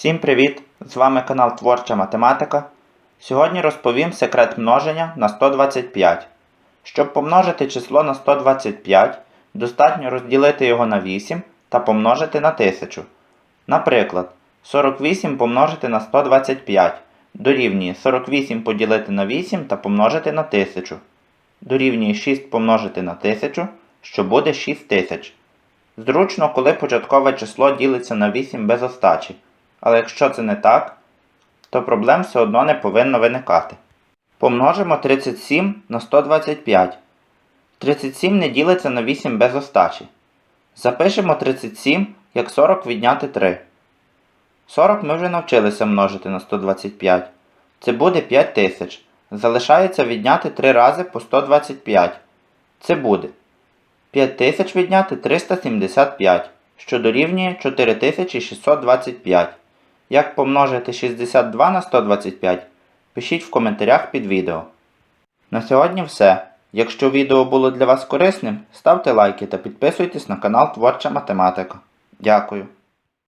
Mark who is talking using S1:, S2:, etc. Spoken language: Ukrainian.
S1: Всім привіт! З вами канал Творча Математика. Сьогодні розповім секрет множення на 125. Щоб помножити число на 125, достатньо розділити його на 8 та помножити на 1000. Наприклад, 48 помножити на 125 дорівнює 48 поділити на 8 та помножити на 1000. Дорівнює 6 помножити на 1000, що буде 6000. Зручно, коли початкове число ділиться на 8 без остачі. Але якщо це не так, то проблем все одно не повинно виникати. Помножимо 37 на 125. 37 не ділиться на 8 без остачі. Запишемо 37 як 40 відняти 3. 40 ми вже навчилися множити на 125. Це буде 5000. Залишається відняти 3 рази по 125. Це буде 5000 відняти 375, що дорівнює 4625. Як помножити 62 на 125? Пишіть в коментарях під відео. На сьогодні все. Якщо відео було для вас корисним, ставте лайки та підписуйтесь на канал Творча Математика. Дякую.